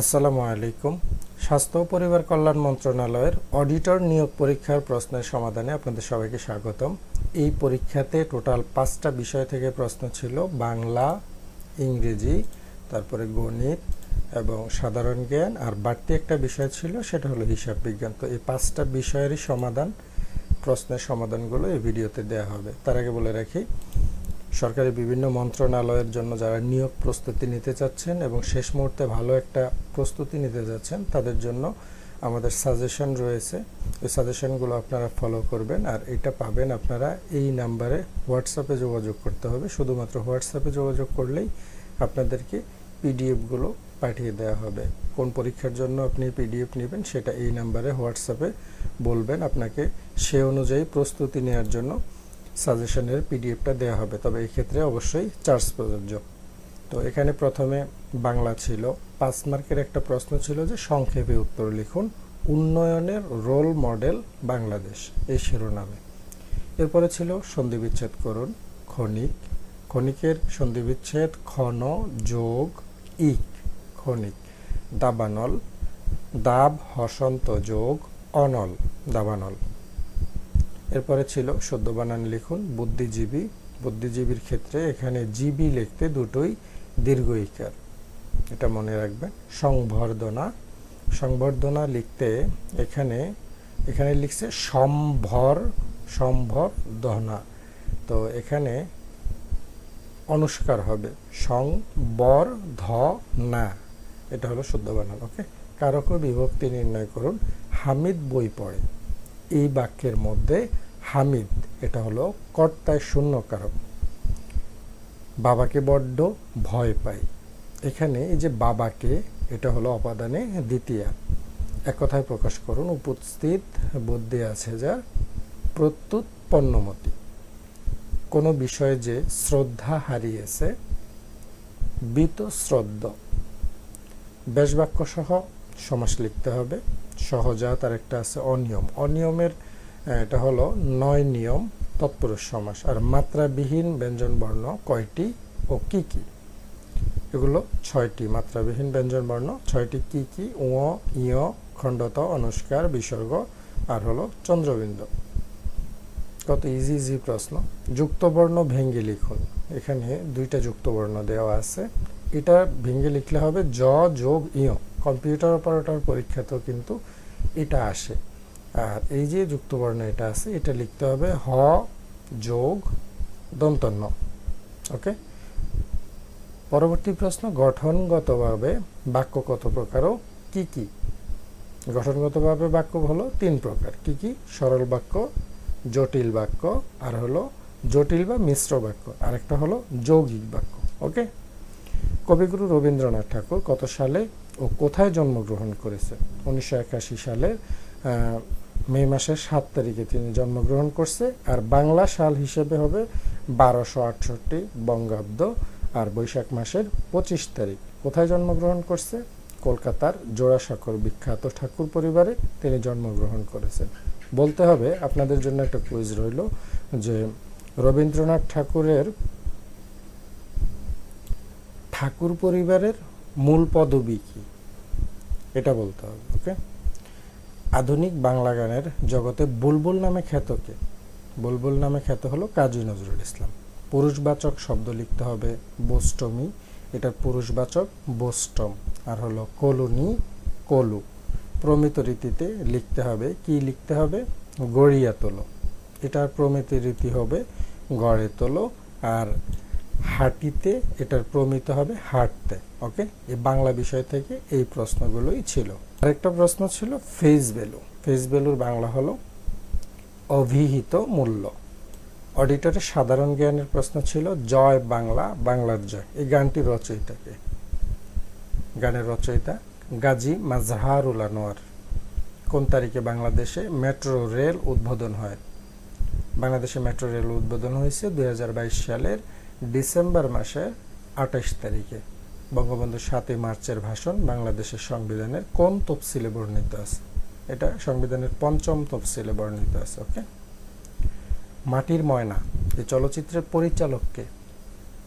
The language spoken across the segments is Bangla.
আসসালামু আলাইকুম। স্বাস্থ্য ও পরিবার কল্যাণ মন্ত্রণালয়ের অডিটর নিয়োগ পরীক্ষার প্রশ্নের সমাধানে আপনাদের সবাইকে স্বাগতম। এই পরীক্ষাতে টোটাল পাঁচটা বিষয় থেকে প্রশ্ন ছিল, বাংলা, ইংরেজি, তারপরে গণিত এবং সাধারণ জ্ঞান, আর বাড়তি একটা বিষয় ছিল, সেটা হলো হিসাব বিজ্ঞান। তো এই পাঁচটা বিষয়েরই সমাধান, প্রশ্নের সমাধানগুলো এই ভিডিওতে দেওয়া হবে। তার আগে বলে রাখি সরকারি বিভিন্ন মন্ত্রণালয়ের জন্য যারা নিয়োগ প্রস্তুতি নিতে চাচ্ছেন এবং শেষ মুহূর্তে ভালো একটা প্রস্তুতি নিতে যাচ্ছেন, তাদের জন্য আমাদের সাজেশন রয়েছে। ওই সাজেশনগুলো আপনারা ফলো করবেন আর এটা পাবেন আপনারা এই নাম্বারে হোয়াটসঅ্যাপে যোগাযোগ করতে হবে। শুধুমাত্র হোয়াটসঅ্যাপে যোগাযোগ করলেই আপনাদেরকে পিডিএফগুলো পাঠিয়ে দেওয়া হবে। কোন পরীক্ষার জন্য আপনি পিডিএফ নেবেন সেটা এই নাম্বারে হোয়াটসঅ্যাপে বলবেন। আপনাকে সে অনুযায়ী প্রস্তুতি নেওয়ার জন্য সাজেশনের পিডিএফটা দেওয়া হবে, তবে এই ক্ষেত্রে অবশ্যই চার্জ প্রযোজ্য। তো এখানে প্রথমে বাংলা ছিল, পাঁচ মার্কের একটা প্রশ্ন ছিল যে সংক্ষেপে উত্তর লিখুন, উন্নয়নের রোল মডেল বাংলাদেশ, এই শিরোনামে। এরপরে ছিল সন্ধিবিচ্ছেদ করুন, ক্ষণিক, ক্ষণিকের সন্ধিবিচ্ছেদ ক্ষণ, যোগ, ইক, ক্ষণিক, দাবানল, দাব, হসন্ত, যোগ, অনল, দাবানল। এরপরে ছিল সদ্য বানান লিখুন, বুদ্ধিজীবী। বুদ্ধিজীবীর ক্ষেত্রে এখানে জিবি লিখতে দুটোই দীর্ঘ ইকার। এটা মনে রাখবেন, সংবর্ধনা। সংবর্ধনা লিখতে এখানে এখানে লিখছে সম্ভর সম্ভর দহনা তো এখানে অনুষ্কার হবে সংবর ধ না এটা হলো শুদ্ধ বানান, ওকে? কারক বিভক্তি নির্ণয় করুন, হামিদ বই পড়ে। এই বাক্যের মধ্যে হামিদ, এটা হলো কর্তায় শূন্য কারক। বাবাকে বড্ড ভয় পাই এখানে এই যে বাবাকে, এটা হলো অপাদানে দ্বিতীয়া। এক কথায় প্রকাশ করুন, উপস্থিত বুদ্ধি আছে যার প্রত্যুত পণ্যমতি কোনো বিষয়ে যে শ্রদ্ধা হারিয়েছে বীতশ্রদ্ধ বেশবাক্য সহ সমাস লিখতে হবে। সহজাত আর একটা আছে অনিয়ম। অনিয়মের এটা হলো নয় নিয়ম তৎপুরুষ সমাস। আর মাত্রাবিহীন ব্যঞ্জন বর্ণ কয়টি ও কি কি? এগুলো ছয়টি। মাত্রাবিহীন ব্যঞ্জন বর্ণ ছয়টি কি কি? উ ইয় খণ্ডত, অনুষ্কার, বিসর্গ, আর হলো চন্দ্রবিন্দু। কত ইজি ইজি প্রশ্ন। যুক্তবর্ণ ভেঙ্গে লিখুন। এখানে দুইটা যুক্তবর্ণ দেওয়া আছে। এটা ভেঙ্গে লিখলে হবে জ যোগ ইয় কম্পিউটার অপারেটর পরীক্ষাতেও কিন্তু এটা আসে। আর এই যে যুক্তবর্ণ এটা আছে, এটা লিখতে হবে হ যোগ দন্তন্য। ওকে? পরবর্তী প্রশ্ন, গঠনগতভাবে বাক্য কত প্রকার ও কি কি? গঠনগতভাবে বাক্য হলো তিন প্রকার। কি কি? সরল বাক্য, জটিল বাক্য, আর হলো জটিল বা মিশ্র বাক্য। আরেকটা হলো যৌগিক বাক্য। ওকে? কবিগুরু রবীন্দ্রনাথ ঠাকুর কত সালে ও কোথায় জন্মগ্রহণ করেছে উনিশশো সালের মে মাসের সাত তারিখে তিনি জন্মগ্রহণ করছে, আর বাংলা সাল হিসেবে হবে বারোশো আটষট্টি বঙ্গাব্দ, আর বৈশাখ মাসের পঁচিশ তারিখ। কোথায় জন্মগ্রহণ করছে? কলকাতার জোড়াসাঁকর বিখ্যাত ঠাকুর পরিবারে তিনি জন্মগ্রহণ করেছেন। বলতে হবে, আপনাদের জন্য একটা কুইজ রইল যে রবীন্দ্রনাথ ঠাকুরের ঠাকুর পরিবারের মূল পদবী কি? এটা বলতে হবে, ওকে? আধুনিক বাংলা গানের জগতে বুলবুল নামে খ্যাত কে? বুলবুল নামে খ্যাত হলো কাজী নজরুল ইসলাম। পুরুষবাচক শব্দ লিখতে হবে বোস্টমি এটার পুরুষবাচক বোস্টম আর হলো কলুনি, কলু। প্রমিত রীতিতে লিখতে হবে, কি লিখতে হবে? গড়িয়া তোলো। এটার প্রমিত রীতি হবে গড়ে তোলো। আর হাঁটিতে এটার প্রমিত হবে হাঁটতে। ওকে? এই বাংলা বিষয় থেকে এই প্রশ্নগুলোই ছিল। আরেকটা প্রশ্ন ছিল ফেস ভ্যালু ফেস ভ্যালুর বাংলা হলো অভিহিত মূল্য। অডিটরের সাধারণ জ্ঞানের প্রশ্ন ছিল, জয় বাংলা, বাংলার জয়। এই গানটির রচয়িতাকে। গানের রচয়িতা গাজী মাজহারুল আনোয়ার। কোন তারিখে বাংলাদেশে মেট্রো রেল উদ্বোধন হয়? বাংলাদেশে মেট্রো রেল উদ্বোধন হয়েছে দুই হাজার বাইশ সালের ডিসেম্বর মাসের আঠাশ তারিখে। বঙ্গবন্ধু সাতই মার্চের ভাষণ বাংলাদেশের সংবিধানের কোন তফসিলে বর্ণিত আছে? এটা সংবিধানের পঞ্চম তফসিলে বর্ণিত আছে, ওকে? মাটির ময়না এই চলচ্চিত্রের পরিচালককে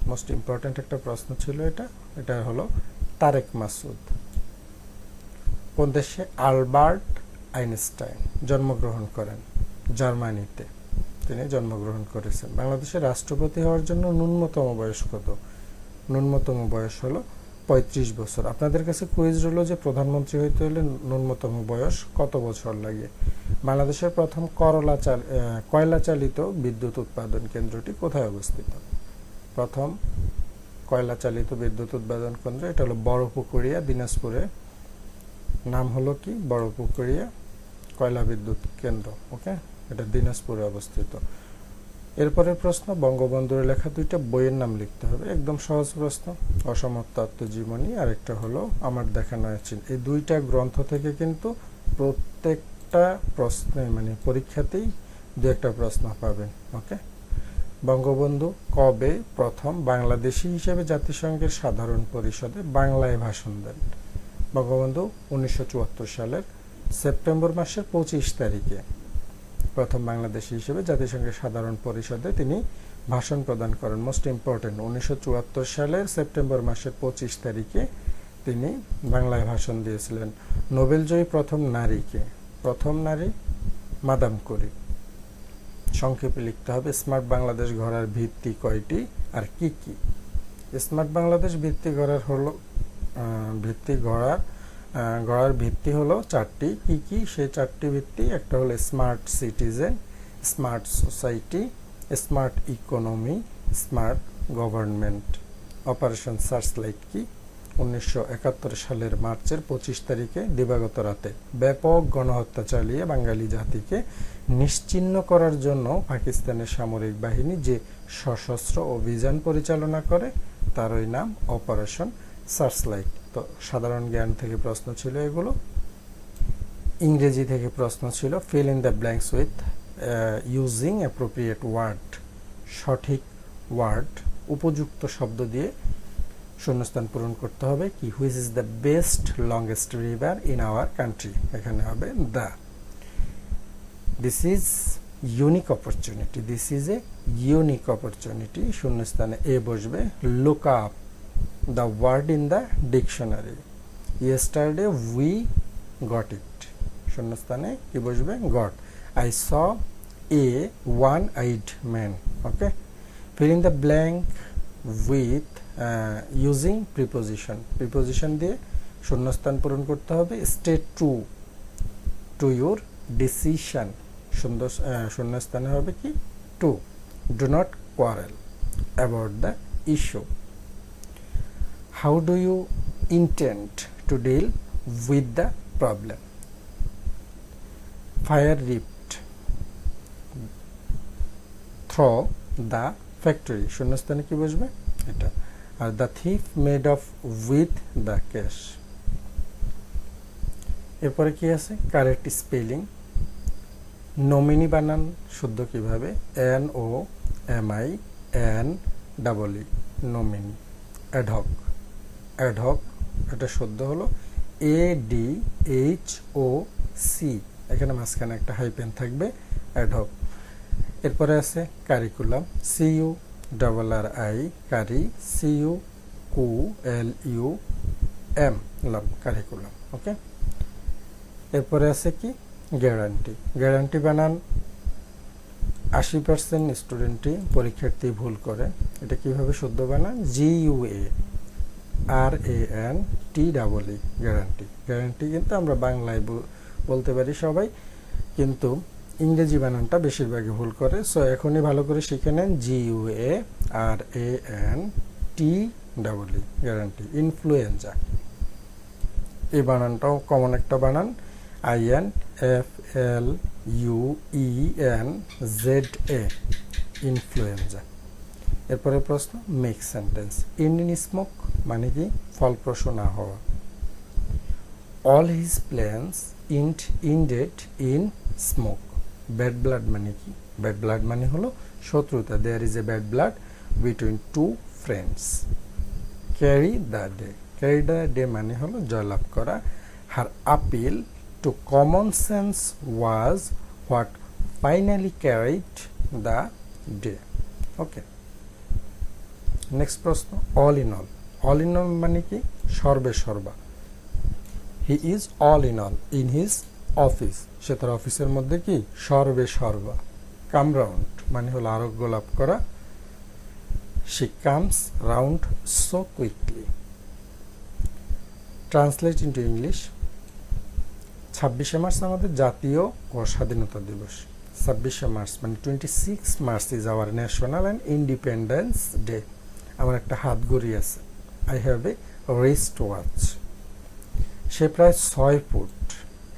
মোস্ট ইম্পর্ট্যান্ট একটা প্রশ্ন ছিল এটা এটা হলো তারেক মাসুদ। কোন দেশে আলবার্ট আইনস্টাইন জন্মগ্রহণ করেন? জার্মানিতে। তিনি জন্মগ্রহণ করেছেন। বাংলাদেশের রাষ্ট্রপতি হওয়ার জন্য ন্যূনতম বয়স কত? ন্যূনতম বয়স হলো পঁয়ত্রিশ বছর। আপনাদের কাছে কুইজ রইল যে প্রধানমন্ত্রী হইতে হলে ন্যূনতম বয়স কত বছর লাগে? বাংলাদেশের প্রথম করলা চাল কয়লা চালিত বিদ্যুৎ উৎপাদন কেন্দ্রটি কোথায় অবস্থিত? প্রথম কয়লা চালিত বিদ্যুৎ উৎপাদন কেন্দ্র, এটা হলো বড়পুকুরিয়া, দিনাজপুরে। নাম হলো কি? বড়পুকুরিয়া কয়লা বিদ্যুৎ কেন্দ্র, ওকে? এটা দিনাজপুরে অবস্থিত। এরপরের প্রশ্ন, বঙ্গবন্ধুর লেখা দুইটা বইয়ের নাম লিখতে হবে। একদম সহজ প্রশ্ন অসমর্থ আত্মজীবনী আর একটা হলো আমার দেখানো চিন এই দুইটা গ্রন্থ থেকে কিন্তু প্রত্যেকটা প্রশ্নে মানে পরীক্ষাতেই দু একটা প্রশ্ন পাবেন, ওকে? বঙ্গবন্ধু কবে প্রথম বাংলাদেশি হিসেবে জাতিসংঘের সাধারণ পরিষদে বাংলায় ভাষণ দেন? বঙ্গবন্ধু উনিশশো চুয়াত্তর সালের সেপ্টেম্বর মাসের পঁচিশ তারিখে। প্রথম বাংলাদেশি হিসেবে জাতিসংঘের সাধারণ পরিষদে তিনি ভাষণ প্রদান করেন। মোস্ট ইম্পর্টেন্ট উনিশশো সালের সেপ্টেম্বর মাসের পঁচিশ তারিখে তিনি বাংলায় ভাষণ দিয়েছিলেন। নোবেলজয়ী প্রথম নারীকে প্রথম নারী মাদাম কুরি সংক্ষেপে লিখতে হবে স্মার্ট বাংলাদেশ গড়ার ভিত্তি কয়টি আর কি কি? স্মার্ট বাংলাদেশ ভিত্তি গড়ার হলো ভিত্তি আহ, গড়ার ভিত্তি হলো চারটি। কি কি? সে চারটি ভিত্তি। একটা হলো smart citizen smart society smart economy smart government operation searchlight কি? উনিশশো একাত্তর সালের মার্চের পঁচিশ তারিখে, দিবাগত রাতে। ব্যাপক গণহত্যা চালিয়ে বাঙালি জাতিকে নিশ্চিহ্ন করার জন্য পাকিস্তানের সামরিক বাহিনী যে সশস্ত্র অভিযান পরিচালনা করে, তারই নাম অপারেশন সার্চলাইট তো সাধারণ জ্ঞান থেকে প্রশ্ন ছিল এগুলো। ইংরেজি থেকে প্রশ্ন ছিল fill in the blanks with using appropriate word সঠিক ওয়ার্ড উপযুক্ত শব্দ দিয়ে শূন্যস্থান পূরণ করতে হবে কি? Which is the best longest river in our country এখানে হবে the this is unique opportunity this is a unique opportunity শূন্যস্থানে এ বসবে look up the word in the dictionary yesterday we got it শূন্যস্থানে কি বসবে? Got I saw a one eyed man okay in the blank with uh, using preposition. Preposition দিয়ে শূন্যস্থান পূরণ করতে হবে। Stay true to your decision সুন্দর শূন্যস্থানে হবে কি? To do not quarrel about the issue how do you intent to deal with the problem fire ripped through the factory শূন্যস্থানে কি বসবে? এটা। আর the thief made off with the cash এরপরে কি আছে? কারেক্ট স্পেলিং নমিনি বানান শুদ্ধ কীভাবে? N O M I N double E nominee ad hoc ad hoc এটা শুদ্ধ হলো A D H O C এখানে মাঝখানে একটা হাইপেন থাকবে অ্যাডহক এরপরে আছে curriculum C U double R I curri C U cu L U M lum curriculum okay এরপরে আছে কি? গ্যারান্টি গ্যারান্টি বানান, আশি পার্সেন্ট স্টুডেন্টই পরীক্ষার্থী ভুল করে। এটা কীভাবে শুদ্ধ বানান? G U A R A N T double E guarantee guarantee কিন্তু আমরা বাংলায় বলতে পারি সবাই, কিন্তু ইংরেজি বানানটা বেশিরভাগই ভুল করে। সো এখনই ভালো করে শিখে নেন G U A R A N T double E guarantee influenza এই বানানটাও কমন একটা বানান I N F L U E N Z A influenza এরপরে প্রশ্ন মেক সেন্টেন্স ইন্ডিয়ান স্মোক মানে কি? ফলপ্রসূ না হওয়া। All his plans int ended in smoke bad blood মানে কি? ব্যাড ব্লাড মানে হলো শত্রুতা। There is a bad blood between two friends carry the day carry the day মানে হলো জয়লাভ করা। Her appeal to common sense was what finally carried the day okay next প্রশ্ন all in all all in all মানে কি? সর্বে সর্বা। He is all in all in his office সে তার অফিসের মধ্যে কি? সর্বে সর্বা। কাম রাউন্ড মানে হলো আরোগ্য লাভ করা। She comes round so quickly translate into English ছাব্বিশে মার্চ আমাদের জাতীয় ও স্বাধীনতা দিবস। ছাব্বিশে মার্চ মানে twenty six March is our national and independence day আমার একটা হাত ঘড়ি আছে। I have a wrist watch সে প্রায় ছয় foot.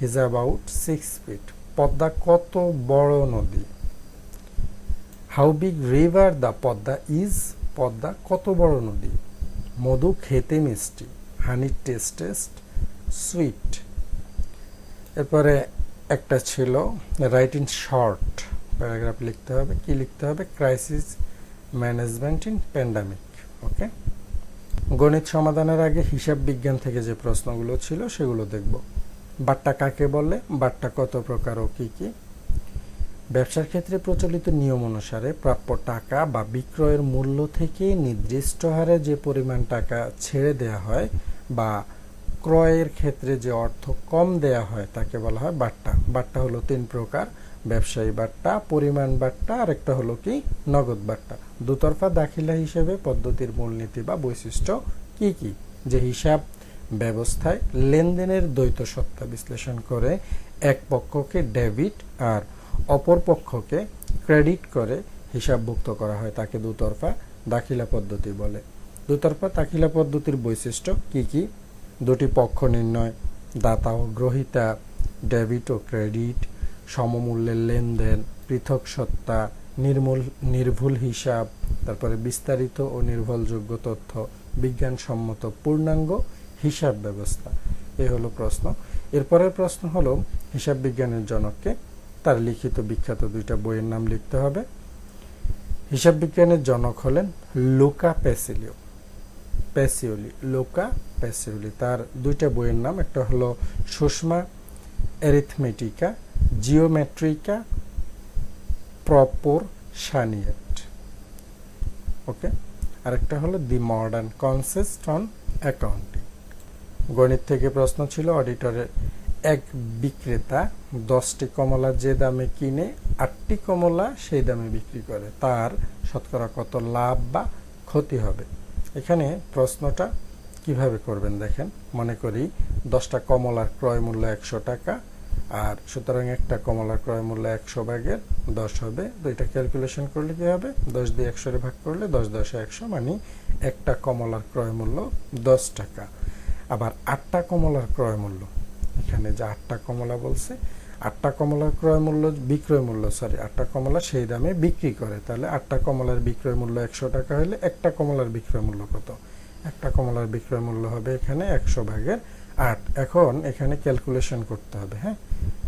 Is about six feet Padma কত বড় নদী। How big river the Padma is Padma কত বড় নদী? মধু খেতে মিষ্টি। হানি টেস্ট টেস্ট সুইট এরপরে একটা ছিল রাইট ইন শর্ট প্যারাগ্রাফ লিখতে হবে। কি লিখতে হবে? Crisis management in pandemic okay গণিত সমাধানের আগে হিসাব বিজ্ঞান থেকে যে প্রশ্নগুলো ছিল সেগুলো দেখব। বাট্টা কাকে বলে? বাট্টা কত প্রকার ও কী কী? ব্যবসার ক্ষেত্রে প্রচলিত নিয়ম অনুসারে প্রাপ্য টাকা বা বিক্রয়ের মূল্য থেকে নির্দিষ্ট হারে যে পরিমাণ টাকা ছেড়ে দেয়া হয় বা ক্রয়ের ক্ষেত্রে যে অর্থ কম দেয়া হয় তাকে বলা হয় বাট্টা বাট্টা হলো তিন প্রকার। ব্যবসায়ী বাট্টা পরিমাণ বাট্টা আর একটা হলো কি, নগদ বাট্টা দুতরফা দাখিলা হিসেবে পদ্ধতির মূলনীতি বা বৈশিষ্ট্য কি কি? যে হিসাব, ব্যবস্থায় লেনদেনের দ্বৈত সত্তা বিশ্লেষণ করে এক পক্ষকে ডেবিট আর অপর পক্ষকে ক্রেডিট করে হিসাবভুক্ত করা হয়, তাকে দুতরফা দাখিলা পদ্ধতি বলে। দুতরফা দাখিলা পদ্ধতির বৈশিষ্ট্য কি কি? দুটি পক্ষ নির্ণয়, দাতা ও গ্রহিতা, ডেবিট ও ক্রেডিট সমমূল্যের লেনদেন, পৃথক সত্তা, নির্মূল, নির্ভুল হিসাব, তারপরে বিস্তারিত ও নির্ভরযোগ্য তথ্য, বিজ্ঞানসম্মত পূর্ণাঙ্গ হিসাব ব্যবস্থা। এ হলো প্রশ্ন। এরপরের প্রশ্ন হলো, হিসাব বিজ্ঞানের জনককে তার লিখিত বিখ্যাত দুইটা বইয়ের নাম লিখতে হবে। হিসাব বিজ্ঞানের জনক হলেন লোকা প্যাসিলিও প্যাসিওলি লোকা প্যাসিওলি তার দুইটা বইয়ের নাম, একটা হলো সুষমা অ্যারিথমেটিকা জিওমেট্রিকা প্রপোর সানিয়েট ওকে আরেকটা হলো the modern concept on accounting গণিত থেকে প্রশ্ন ছিল অডিটরের এক বিক্রেতা দশটি কমলা যে দামে কিনে, আটটি কমলা সেই দামে বিক্রি করে। তার শতকরা কত লাভ বা ক্ষতি হবে? এখানে প্রশ্নটা কীভাবে করবেন দেখেন। মনে করি দশটা কমলার ক্রয় মূল্য একশো টাকা আর সুতরাং একটা কমলার ক্রয় মূল্য একশো ভাগের দশ হবে। তো এটা ক্যালকুলেশন করলে কি হবে? দশ দিয়ে একশোরে ভাগ করলে দশ দশে একশো মানে একটা কমলার ক্রয় মূল্য দশ টাকা। আবার আটটা কমলার ক্রয় মূল্য, এখানে যে আটটা কমলা বলছে, আটটা কমলার ক্রয় মূল্য বিক্রয় মূল্য সরি আটটা কমলা সেই দামে বিক্রি করে। তাহলে আটটা কমলার বিক্রয় মূল্য একশো টাকা হলে একটা কমলার বিক্রয় মূল্য কত? একটা কমলার বিক্রয় মূল্য হবে এখানে একশো ভাগের আট। এখন এখানে ক্যালকুলেশন করতে হবে হ্যাঁ?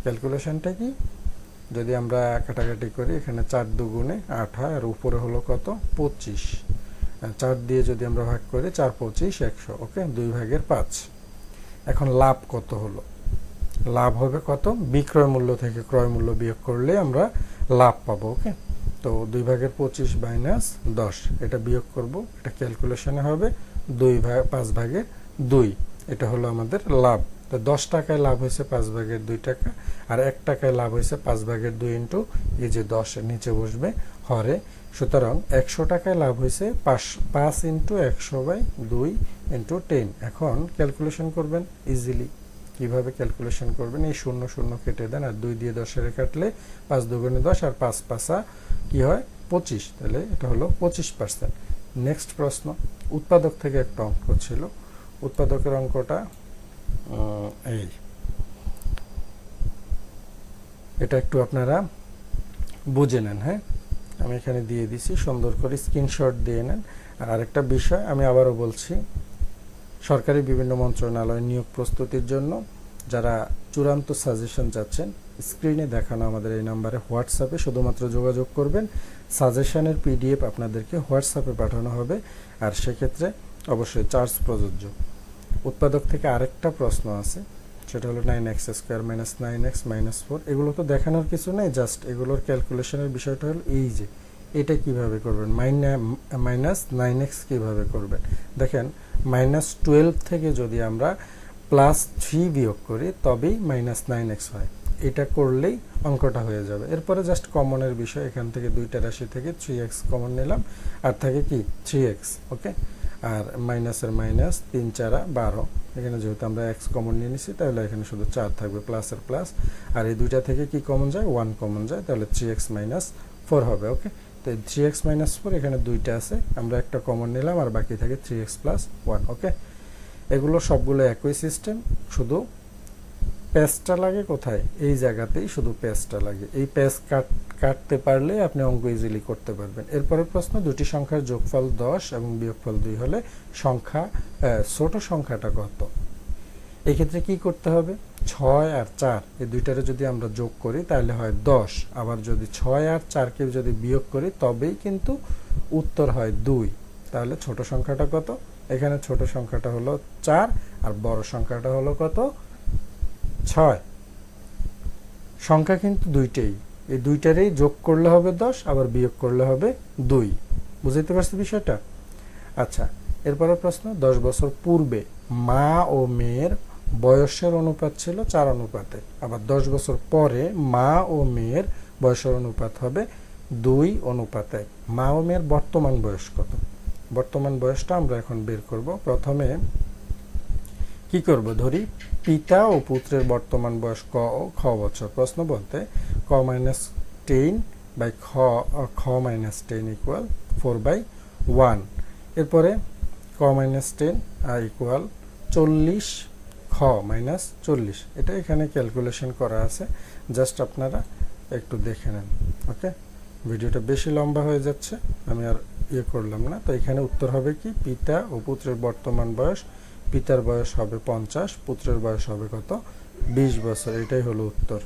ক্যালকুলেশনটা কি? যদি আমরা কাটাকাটি করি, এখানে চার দুগুণে আট হয়, আর উপরে হলো কত? পঁচিশ। চার দিয়ে যদি আমরা ভাগ করি, চার, পঁচিশ, একশো ওকে দুই ভাগের পাঁচ। এখন লাভ কত হলো? লাভ হবে কত? বিক্রয় মূল্য থেকে ক্রয় মূল্য বিয়োগ করলে আমরা লাভ পাবো ওকে তো দুই ভাগের পঁচিশ মাইনাস দশ। এটা বিয়োগ করব। এটা ক্যালকুলেশনে হবে দুই ভাগ পাঁচ ভাগের দুই। এটা হলো আমাদের লাভ। তো দশ টাকায় লাভ হয়েছে পাঁচ ভাগের দুই টাকা, আর এক টাকায় লাভ হয়েছে পাঁচ ভাগের দুই ইন্টু এই যে দশ নিচে বসবে হরে। সুতরাং একশো টাকায় লাভ হয়েছে পাঁচ পাঁচ ইন্টু একশো বাই দুই ইন্টু টেন। এখন ক্যালকুলেশন করবেন ইজিলি। কীভাবে ক্যালকুলেশন করবেন? এই শূন্য শূন্য কেটে দেন আর দুই দিয়ে দশের কাটলে পাঁচ দুগুণে দশ আর পাঁচ পাঁচা কি হয়? পঁচিশ। তাহলে এটা হলো পঁচিশ পার্সেন্ট নেক্সট প্রশ্ন। উৎপাদক থেকে একটা অঙ্ক ছিল। উৎপাদকের অঙ্কটা? এই। এটা একটু আপনারা বুঝে নেন হ্যাঁ? আমি এখানে দিয়ে দিছি সুন্দর করে স্ক্রিনশট দিয়ে নেন। আর আরেকটা বিষয় আমি আবারও বলছি সরকারি বিভিন্ন মন্ত্রণালয় নিয়োগ প্রস্তুতির জন্য যারা চূড়ান্ত সাজেশন চাচ্ছেন স্ক্রিনে দেখানো আমাদের এই নাম্বারে হোয়াটসঅ্যাপে শুধুমাত্র যোগাযোগ করবেন। সাজেশনের পিডিএফ আপনাদেরকে হোয়াটসঅ্যাপে পাঠানো হবে আর সেক্ষেত্রে অবশ্যই চার্জ প্রযোজ্য। উৎপাদক থেকে আরেকটা প্রশ্ন আছে, সেটা হলো nine x square minus nine x minus four এগুলো তো দেখানোর কিছু নেই জাস্ট এগুলোর ক্যালকুলেশনের বিষয়টা হলো এই যে, এটা কীভাবে করবেন? মাইনাস নাইন এক্স কীভাবে করবেন? দেখেন মাইনাস টুয়েলভ থেকে যদি আমরা প্লাস থ্রি বিয়োগ করি, তবেই মাইনাস নাইন এক্স হয়। এটা করলেই অঙ্কটা হয়ে যাবে। এরপরে জাস্ট কমনের বিষয়, এখান থেকে দুইটা রাশি থেকে থ্রি এক্স কমন নিলাম, আর থাকে কি? থ্রি এক্স ওকে আর মাইনাসের মাইনাস তিন চারা বারো। এখানে যেহেতু আমরা এক্স কমন নিয়ে নিছি, তাহলে এখানে শুধু চার থাকবে প্লাসের প্লাস আর এই দুইটা থেকে কি কমন যায়? ওয়ান কমন যায়, তাহলে থ্রি এক্স মাইনাস ফোর হবে ওকে তো থ্রি এক্স মাইনাস ফোর এখানে দুইটা আছে। আমরা একটা কমন নিলাম, আর বাকি থাকে three x plus one okay এগুলো সবগুলো একই সিস্টেম শুধু পেস্টটা লাগে কোথায়? এই জায়গাতেই শুধু পেস্টটা লাগে। এই পেস্ট কাট, কাটতে পারলে আপনি অঙ্ক ইজিলি করতে পারবেন। এরপরের প্রশ্ন, দুটি সংখ্যার যোগফল দশ এবং বিয়োগফল দুই হলে সংখ্যা ছোট সংখ্যাটা কত? এক্ষেত্রে কি করতে হবে? ছয় আর চার, এই দুইটারে যদি আমরা যোগ করি তাহলে হয় দশ। আবার যদি ছয় আর চারকে যদি বিয়োগ করি তবেই কিন্তু উত্তর হয় দুই। তাহলে ছোট সংখ্যাটা কত? এখানে ছোট সংখ্যাটা হলো চার আর বড় সংখ্যাটা হলো কত? ছয়। সংখ্যা কিন্তু দুইটাই। এই দুইটারেই যোগ করলে হবে দশ, আবার বিয়োগ করলে হবে দুই। বুঝতে পারছি বিষয়টা? আচ্ছা এরপরের প্রশ্ন, দশ বছর পূর্বে মা ও মেয়ের বয়সের অনুপাত ছিল চার অনুপাতে। আবার দশ বছর পরে মা ও মেয়ের বয়সের অনুপাত হবে দুই অনুপাতে। মা ও মেয়ের বর্তমান বয়স কত? বর্তমান বয়সটা আমরা এখন বের করব। প্রথমে কি করব ধরি? পিতা ও পুত্রের বর্তমান বয়স ক, খ বছর। প্রশ্ন বলতে, ক মাইনাস টেন বাই খ খ minus ten equal four by one এরপরে, ক মাইনাস টেন ইকুয়াল চল্লিশ, খ মাইনাস চল্লিশ। এটা এখানে ক্যালকুলেশন করা আছে। জাস্ট আপনারা একটু দেখে নেন, ওকে? ভিডিওটা বেশি লম্বা হয়ে যাচ্ছে, আমি আর ইয়ে করলাম না। তো এখানে উত্তর হবে কি? পিতা ও পুত্রের বর্তমান বয়স পিতার বয়স হবে পঞ্চাশ পুত্রের বয়স হবে কত? বিশ বছর এটাই হলো উত্তর।